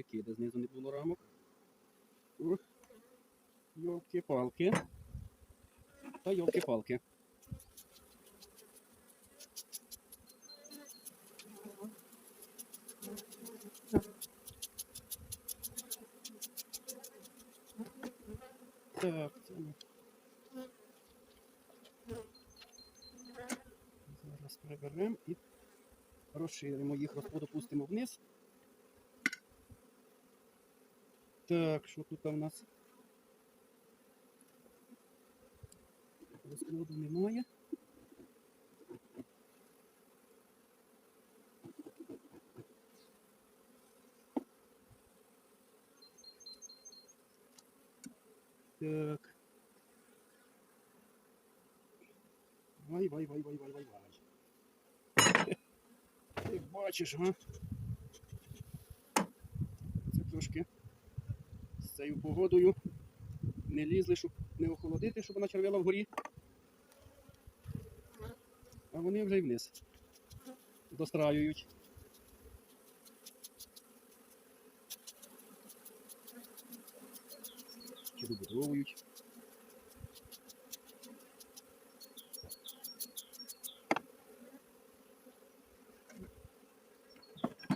язики, де знизу не було рамок. О, Йолки-палки. Та йолки-палки. Так, це ми. Зараз приберемо і розширимо їх, розходу вниз. Так, що тут у нас? Розкладу немає. Так. Вай, вай, вай, вай, вай, вай, вай. Ти бачиш, га? Це трошки цією погодою не лізли, щоб не охолодити, щоб вона червила вгорі. А вони вже й вниз. Достраюють. Чи добудовують.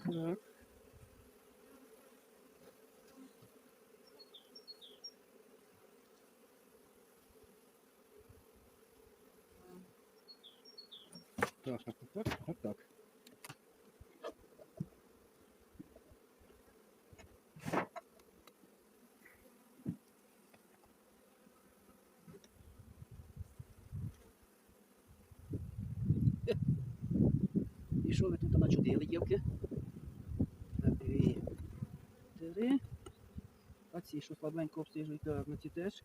Так. Так, так, так, так, так, що ви тут начудили, дівки? Дві, три. А ці, що слабенько обстежують, так, на ці теж.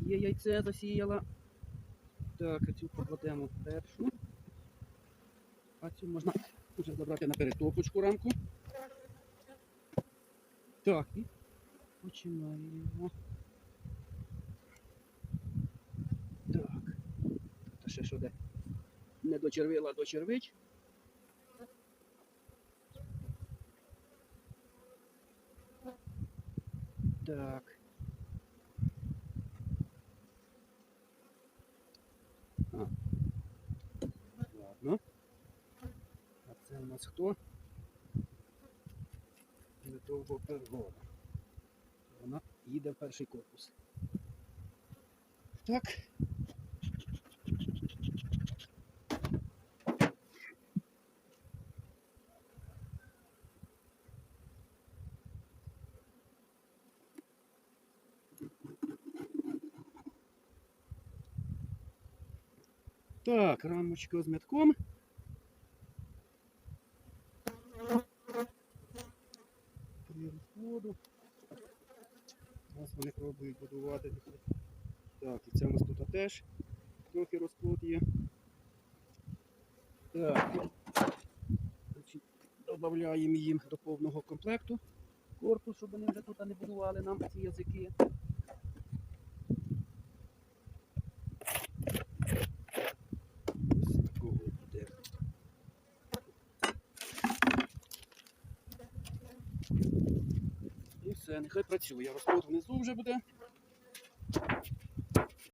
Є яйце засіяла. Так, цю покладемо першу. Цю можна вже забрати на перетопочку рамку. Так, і починаємо. Так. Та ще що де? Не дочервила, дочервить. Так. А. Ладно. У нас хто? Недовго перегона. Вона їде в перший корпус. Так. Так, рамочка з метком. Три розходу. Зараз вони пробують будувати. Так, і це у нас тут теж трохи розплод є. Так. Додаємо їм до повного комплекту корпус, щоб вони вже тут не будували нам ці язики. Буде. І все, нехай працює. Розход внизу вже буде.